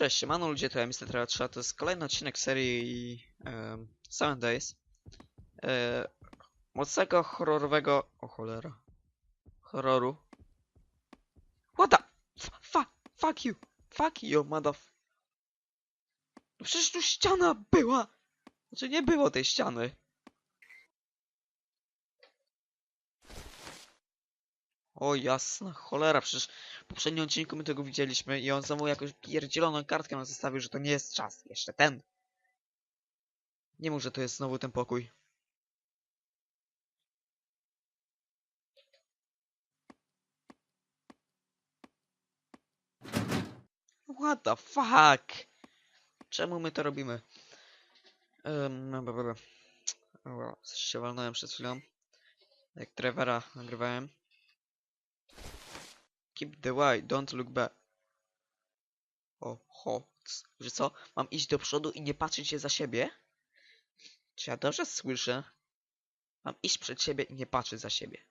Cześć, siemano ludzie, to ja Mr. 3, to jest kolejny odcinek serii um, Seven Days. E, mocnego horrorowego... o cholera. Horroru. What the... Fuck you! Fuck you, motherf... No przecież tu ściana była! Znaczy nie było tej ściany. O jasna cholera, przecież w poprzednim odcinku my tego widzieliśmy i on znowu jakąś pierdzieloną kartkę nam zostawił, że to nie jest czas. Jeszcze ten. Nie mów, że to jest znowu ten pokój. What the fuck? Czemu my to robimy? Um, dobra. O, coś się walnąłem przed chwilą. Jak Trevora nagrywałem. Keep the way, don't look back. O, ho. c- Że co? Mam iść do przodu i nie patrzeć się za siebie? Czy ja dobrze słyszę? Mam iść przed siebie i nie patrzeć za siebie.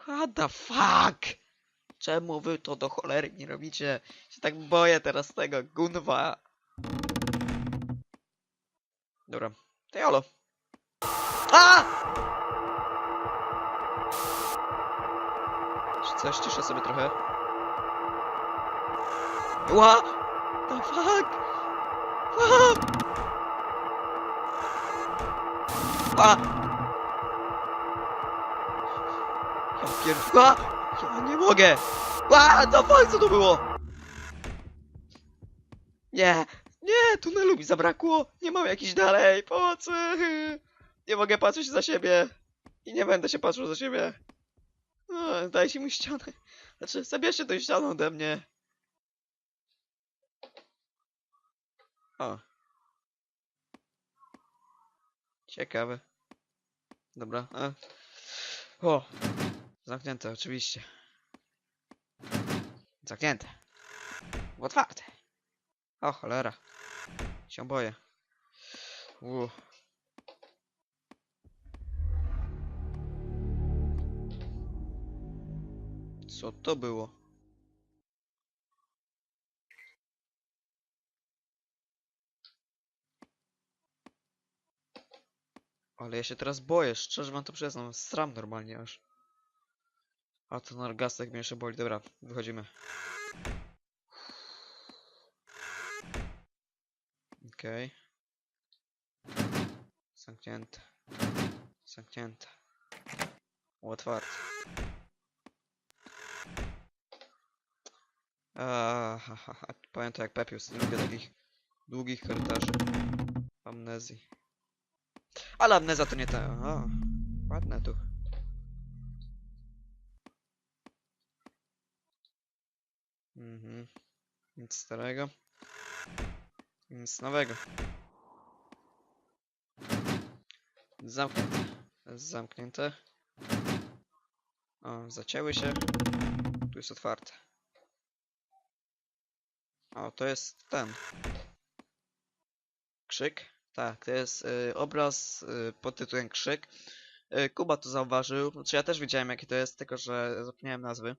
What the fuck? Czemu wy to do cholery nie robicie? Się tak boję teraz tego gunwa. Dobra. To jolo. A! Coś? Ciszę sobie trochę. Ła! The fuck? Ła! Ła! Ja pier... Ła! Ja nie mogę! Ła! The fuck? Co to było? Nie! Nie! Tunelu mi zabrakło! Nie mam jakiś dalej! Pomocy! Nie mogę patrzeć za siebie! I nie będę się patrzył za siebie! No, dajcie mi ścianę. Znaczy, zabierzcie tę ścianę ode mnie. O. Ciekawe. Dobra. A. O. Zamknięte, oczywiście. Zamknięte. Otwarte. O, cholera. Się boję. Uuu. Co to było? Ale ja się teraz boję, szczerze wam to przyznam, sram normalnie aż. A to nargastek mnie jeszcze boli, dobra, wychodzimy. Okej. Zamknięte. Zamknięte. Otwarte. Aha, ha. Pamiętam jak Pepius, nie lubię takich długich korytarzy. Amnezji. Ale amneza to nie ta. O, ładne tu. Mhm. Nic starego. Nic nowego. Zamknięte. Zamknięte. O, zacięły się. Tu jest otwarte. O, to jest ten. Krzyk. Tak, to jest y, obraz y, pod tytułem Krzyk. Y, Kuba to zauważył. Znaczy ja też wiedziałem jaki to jest, tylko że zapomniałem nazwy.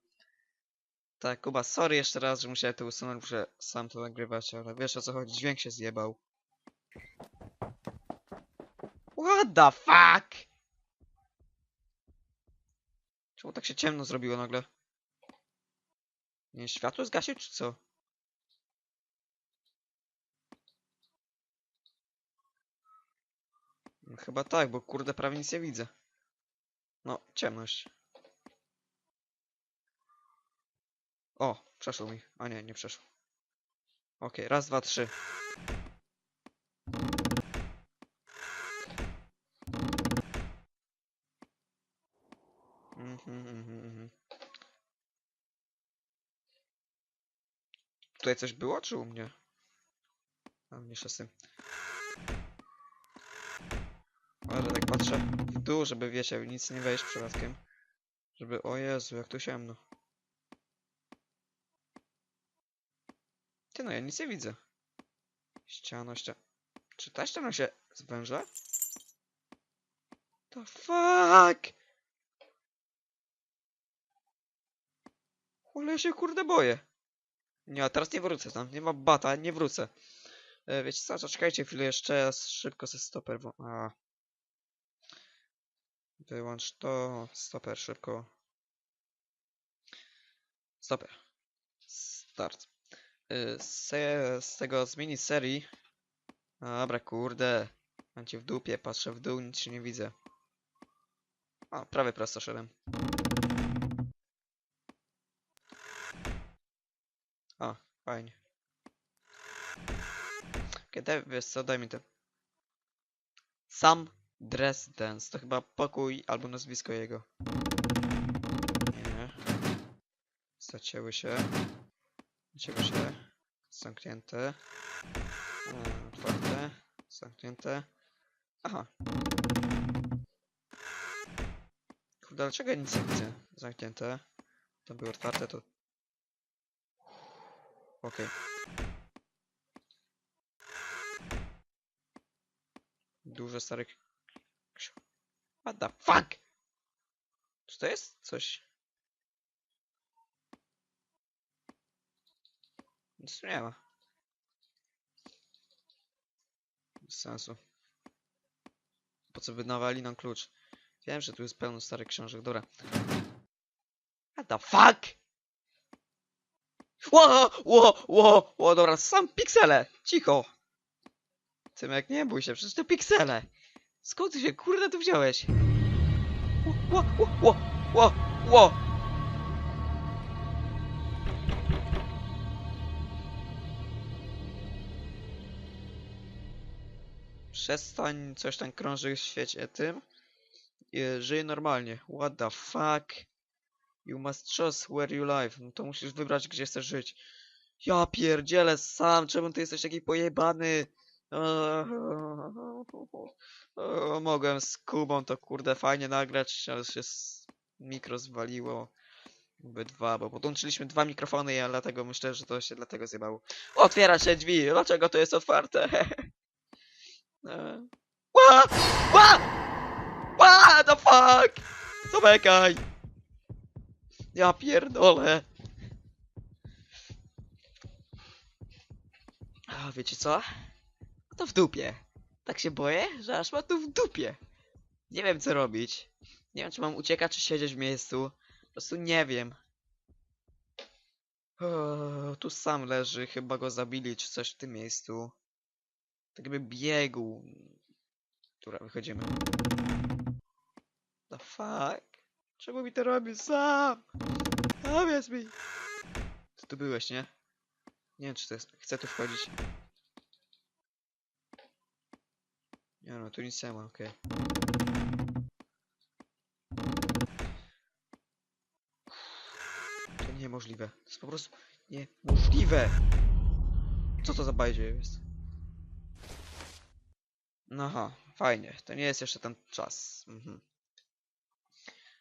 Tak, Kuba, sorry jeszcze raz, że musiałem to usunąć, muszę sam to nagrywać, ale wiesz o co chodzi, dźwięk się zjebał. What the fuck? Czemu tak się ciemno zrobiło nagle? Nie, światło zgasił czy co? Chyba tak, bo kurde prawie nic nie widzę. No, ciemność. O, przeszło mi. A nie, nie przeszło. Okej, raz, dwa, trzy. Mhm, mhm, mhm. Tutaj coś było, czy u mnie? A mniejsza z tym. Ale tak patrzę w dół, żeby wiecie, nic nie wejść przypadkiem. Żeby, o Jezu, jak tu ciemno. Ty no, ja nic nie widzę. Ściana, ściana. Czy ta ściana się zwęża? The fuck? Ale ja się kurde boję. Nie, teraz nie wrócę tam. Nie ma bata, nie wrócę. E, wiecie co, zaczekajcie chwilę jeszcze, szybko ze stoper... wo- A. Wyłącz to, stoper, szybko. Stoper. Start. Y, Z, z tego z miniserii. Dobra, kurde. Mam cię w dupie, patrzę w dół, nic się nie widzę. O, prawie prosto szedłem. O, fajnie. Daj, wiesz co, daj mi to. Sam Dresdens, to chyba pokój albo nazwisko jego. Nie. Zacięły się. Zacięły się. Zamknięte. E, Otwarte. Zamknięte. Aha. Kurde, dlaczego nic nie widzę? Zamknięte. To były otwarte, to... Okej. Dużo starych... What the fuck? Czy to jest coś? Nic nie ma. Bez sensu. Po co wydawali nam klucz? Wiem, że tu jest pełno starych książek, dobra. What the fuck? Ło, ło, ło, ło, dobra, sam piksele! Cicho! Cymek, nie bój się, przecież to piksele! Skąd ty się kurde tu wziąłeś? Ło, ło, ło, ło, ło! Przestań coś tam krąży w świecie tym. I żyj normalnie. What the fuck? You must choose where you live. No to musisz wybrać, gdzie chcesz żyć. Ja pierdzielę sam, czemu ty jesteś taki pojebany? Mogłem z Kubą to kurde fajnie nagrać, ale się mikro zwaliło. Obydwa, bo podłączyliśmy dwa mikrofony, ja dlatego myślę, że to się dlatego zjebało. Otwiera się drzwi, dlaczego to jest otwarte? E. Ła! Ła! What the fuck? Zamykaj! Ja pierdolę. A wiecie co? To w dupie. Tak się boję, że aż ma tu w dupie. Nie wiem co robić. Nie wiem czy mam uciekać, czy siedzieć w miejscu. Po prostu nie wiem. O, tu sam leży, chyba go zabili, czy coś w tym miejscu. Tak jakby biegł. Dobra, wychodzimy. The fuck? Czemu mi to robisz sam? Powiedz mi. Ty tu byłeś, nie? Nie wiem, czy to jest... Chcę tu wchodzić. Nie no, tu nic nie ma, okej. To niemożliwe. To jest po prostu niemożliwe. Co to za bajdzie jest? No Aha, fajnie. To nie jest jeszcze ten czas. Mhm.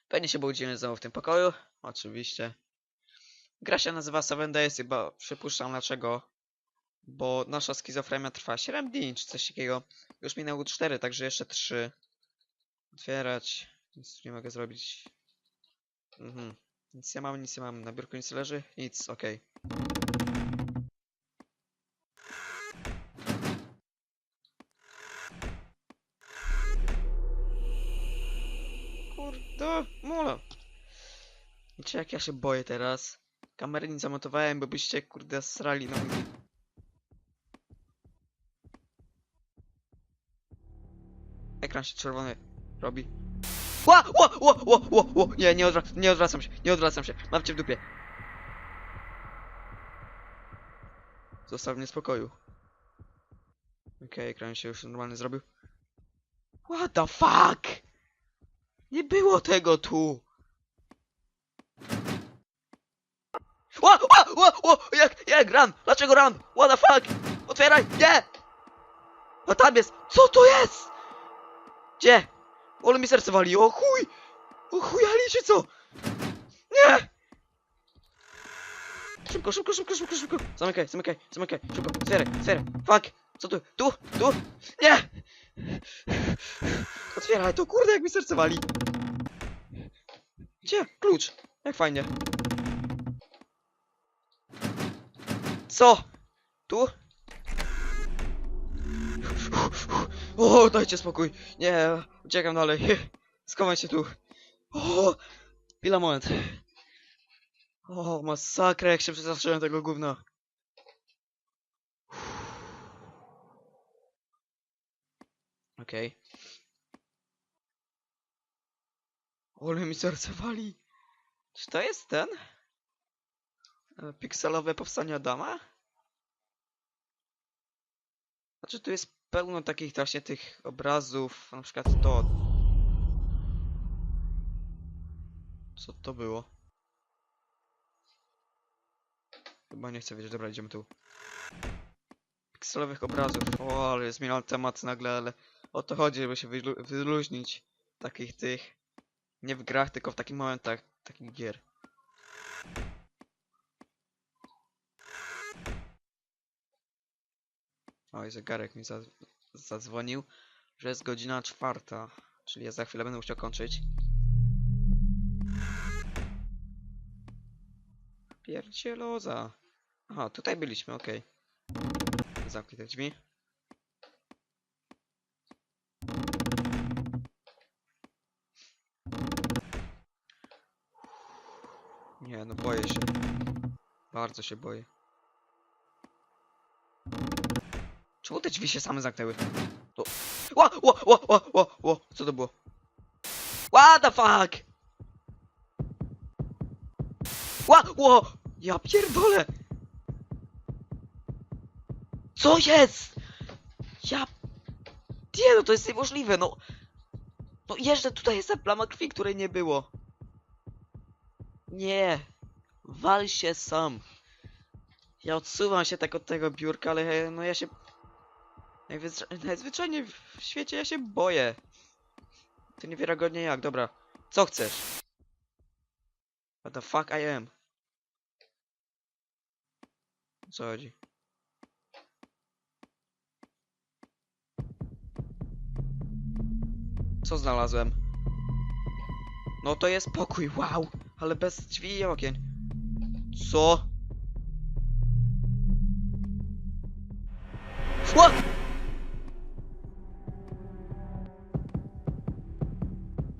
Pewnie się budzimy znowu w tym pokoju. Oczywiście. Gra się nazywa Seven Days, chyba przypuszczam dlaczego. Bo nasza schizofrenia trwa 7 dni, czy coś takiego. Już minęło 4, także jeszcze 3. Otwierać. Nic nie mogę zrobić. Mhm. Nic nie mam, nic nie mam. Na biurku nic leży? Nic, okej. Kurde, mula. Wiecie jak ja się boję teraz? Kamery nie zamontowałem, bo byście kurde srali na mnie. Ekran się czerwony robi. Ła, ła, ła, ła, ła, ła. Nie, nie, nie odwracam się, nie odwracam się. Mam cię w dupie. Zostaw mnie w spokoju. Okej, ekran się już normalnie zrobił. What the fuck? Nie było tego tu! Ła, ła, ła, ła, jak, jak, run! Dlaczego run? What the fuck? Otwieraj, nie! A tam jest, co to jest? Gdzie? Ole mi serce wali, o chuj! O chuj, ale czy co? Nie! Szybko, szybko, szybko, szybko, szybko! Zamykaj, zamykaj, zamykaj, szybko, otwieraj, otwieraj, fuck! Co tu, tu, tu? Nie! Otwieraj to, kurde, jak mi serce wali! Gdzie? Klucz! Jak fajnie. Co? Tu? O, dajcie spokój. Nie, uciekam dalej. Schowaj się tu. O, chwila, moment. O, masakra, jak się przestraszyłem tego gówna. Okej. Ole mi serce wali. Czy to jest ten? E, Pikselowe powstanie Adama? Znaczy tu jest pełno takich właśnie tych obrazów, na przykład to. Co to było? Chyba nie chcę wiedzieć, dobra, idziemy tu. Pikselowych obrazów, o, ale zmieniam temat nagle, ale o to chodzi, żeby się wylu wyluźnić takich tych, nie w grach, tylko w takich momentach, takich gier. Oj, zegarek mi za zadzwonił, że jest godzina czwarta, czyli ja za chwilę będę musiał kończyć. Pierdzieloza. Aha, tutaj byliśmy, okej. Zamknij te drzwi. Nie, no boję się. Bardzo się boję. Czemu te drzwi się same zamknęły? To... Ła, ła, ła, ła, ła, ła, co to było? What the fuck? Ła, ła, ja pierdolę! Co jest? Ja... Nie no, to jest niemożliwe, no... No jeszcze tutaj jest ta plama krwi, której nie było. Nie. Wal się sam. Ja odsuwam się tak od tego biurka, ale no ja się... Najzwyczajniej w świecie ja się boję. To niewiarygodnie jak, dobra. Co chcesz? What the fuck I am? Co chodzi? Co znalazłem? No to jest pokój, wow! Ale bez drzwi i okien. Co? Ła!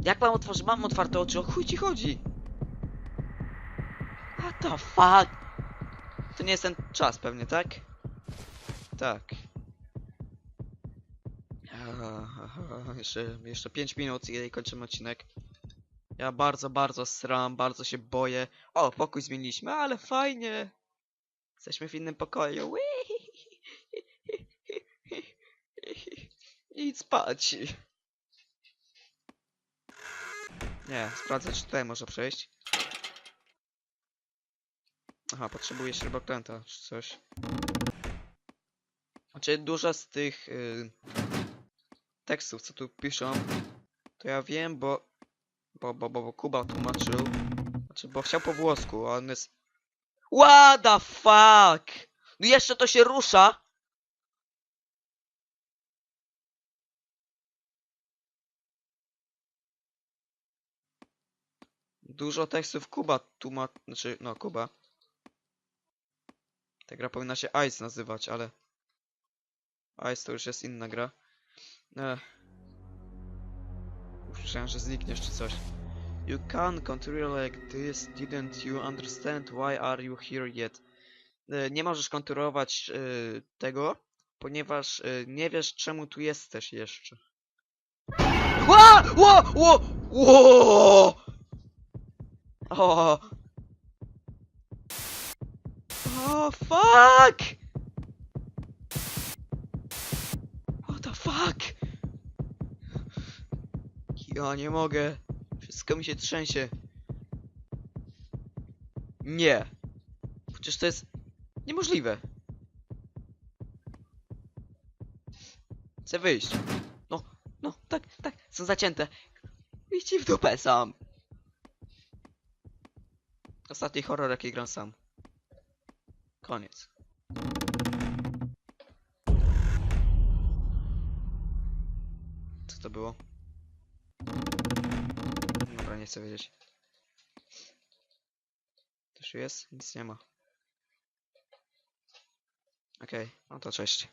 Jak mam otworzyć? Mam otwarte oczy, o chuj ci chodzi? What the fuck? To nie jest ten czas pewnie, tak? Tak. Aha, Jeszcze, jeszcze 5 minut i kończymy odcinek. Ja bardzo, bardzo sram, bardzo się boję. O, pokój zmieniliśmy, ale fajnie. Jesteśmy w innym pokoju. Idź spać. Nie, sprawdzę, czy tutaj można przejść. Aha, potrzebuję śrubokręta, czy coś. Znaczy, dużo z tych y, tekstów, co tu piszą, to ja wiem, bo bo, bo, bo, bo Kuba tłumaczył. Znaczy, bo chciał po włosku, a on jest... What the fuck? No jeszcze to się rusza? Dużo tekstów Kuba tłumaczy... Znaczy, no, Kuba. Ta gra powinna się Ice nazywać, ale... Ice to już jest inna gra. Usłyszałem, że znikniesz czy coś. You can't continue like this, didn't you understand why are you here yet? E, Nie możesz kontynuować e, tego, ponieważ e, nie wiesz czemu tu jesteś jeszcze. Ła! Ło! Ło! Ło! O! O, fuck! What the fuck? Ja nie mogę. Wszystko mi się trzęsie. Nie. Przecież to jest niemożliwe. Chcę wyjść. No, no, tak, tak, są zacięte. Idźcie w dupę sam. Ostatni horror jaki gram sam. Koniec. Co to było? Dobra, nie chcę wiedzieć. Coś jest? Nic nie ma. Okej, no to cześć.